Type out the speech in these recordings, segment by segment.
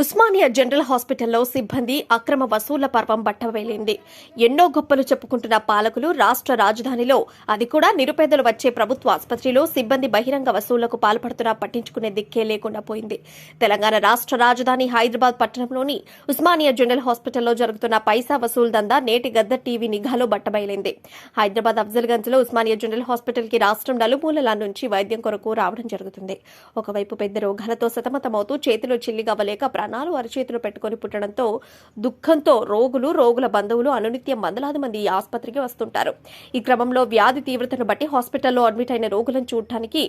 Osmania general హాస్పిటల్లో సిబ్బంది అక్రమ వసూళ్ళ పర్వం బట్టవేలింది ఎన్నో గొప్పలు చెప్పుకుంటున్న పాలకులు రాష్ట్ర రాజధానిలో అది కూడా నిరుపేదలు వచ్చే ప్రభుత్వ ఆసుపత్రిలో సిబ్బంది బహిరంగ వసూళ్ళకు పాల్పడుతున్నా పట్టించుకునే దిక్కే లేకుండా పోయింది. తెలంగాణ రాష్ట్ర రాజధాని హైదరాబాద్ పట్టణంలోని ఉస్మానియా జనరల్ హాస్పిటల్లో జరుగుతున్న పైసా వసూలు దందా నేటి గద్ద టీవీ నిఘాలో బట్టబయలింది. హైదరాబాద్ అఫ్జల్గంజ్లో ఉస్మానియా జనరల్ హాస్పిటల్కి రాష్ట్రం నలుమూలల నుంచి వైద్యం కొరకు రావడం జరుగుతుంది. ఒకవైపు పెద్ద రోగాలతో సతమతమవుతూ చేతిలో చిల్లిగవ్వలేక ప్రాణాలు అరచేతులు పెట్టుకుని పుట్టడంతో దుఃఖంతో రోగులు రోగుల బంధువులు అనునిత్యం వందలాది మంది ఈ ఆసుపత్రికి వస్తుంటారు. ఈ క్రమంలో వ్యాధి తీవ్రతను బట్టి హాస్పిటల్లో అడ్మిట్ అయిన రోగులను చూడటానికి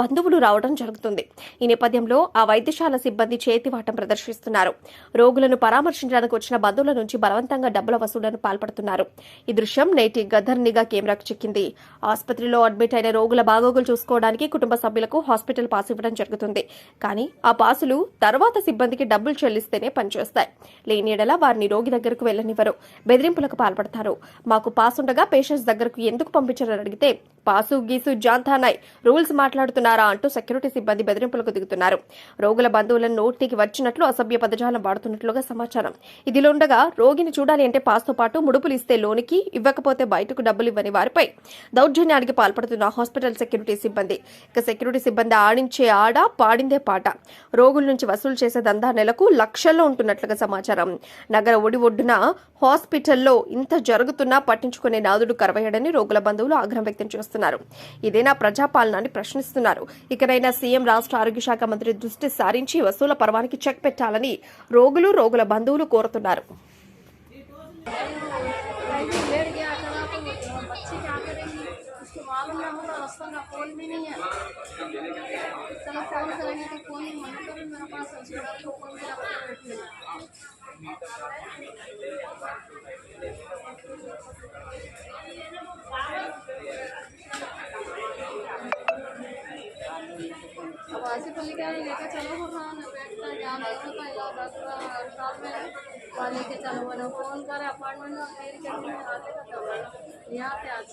బంధువులు రావడం జరుగుతుంది. ఈ నేపథ్యంలో ఆ వైద్యశాల సిబ్బంది చేతివాటం ప్రదర్శిస్తున్నారు. రోగులను పరామర్శించడానికి వచ్చిన బంధువుల నుంచి బలవంతంగా డబ్బుల వసూళ్ళను పాల్పడుతున్నారు. ఈ దృశ్యం నేటి గదర్ నిఘా కెమెరాకు చిక్కింది. ఆసుపత్రిలో అడ్మిట్ అయిన రోగుల బాగోగులు చూసుకోవడానికి కుటుంబ సభ్యులకు హాస్పిటల్ పాస్ ఇవ్వడం జరుగుతుంది. కానీ ఆ పాసులు తర్వాత సిబ్బంది సిబ్బందికి డబ్బులు చెల్లిస్తేనే పనిచేస్తాయి. లేని ఎడల వారిని రోగి దగ్గరకు వెళ్ళనివ్వరు బెదిరింపులకు పాల్పడతారు. మాకు పాస్ ఉండగా పేషెంట్స్ దగ్గరకు ఎందుకు పంపించారని అడిగితే పాసు గీసు జాంతానాయ్ రూల్స్ మాట్లాడుతున్నారా అంటూ సెక్యూరిటీ సిబ్బంది బెదిరింపులకు దిగుతున్నారు. రోగుల బంధువులను నోటికి వచ్చినట్లు అసభ్య పదజాలం వాడుతున్నట్లుగా సమాచారం. ఇదిలో ఉండగా రోగిని చూడాలి అంటే పాస్తో పాటు ముడుపులు ఇస్తే లోనికి ఇవ్వకపోతే బయటకు డబ్బులు ఇవ్వని వారిపై దౌర్జన్యానికి పాల్పడుతున్న హాస్పిటల్ సెక్యూరిటీ సిబ్బంది. ఇక సెక్యూరిటీ సిబ్బంది ఆడించే ఆడ పాడిందే పాట. రోగుల నుంచి వసూలు చేసే దందా నెలకు లక్షల్లో ఉంటున్నట్లుగా సమాచారం. నగర ఒడి ఒడ్డున హాస్పిటల్లో ఇంత జరుగుతున్నా పట్టించుకునే నాదుడు కరవయ్యాడని రోగుల బంధువులు ఆగ్రహం వ్యక్తం చేస్తున్నారు. ఇదేనా ప్రజాపాలన అని ప్రశ్నిస్తున్నారు. ఇకనైనా సీఎం రాష్ట్ర ఆరోగ్య శాఖ మంత్రి దృష్టి సారించి వసూల పర్వానికి చెక్ పెట్టాలని రోగులు రోగుల బంధువులు కోరుతున్నారు. लेके चलो वहाँ बैठता जाम देखो पहला बस स्टॉप में वहाँ लेके चलो मैंने फ़ोन करे अपॉइंटमेंट में मेरी करने में आते यहाँ पे आज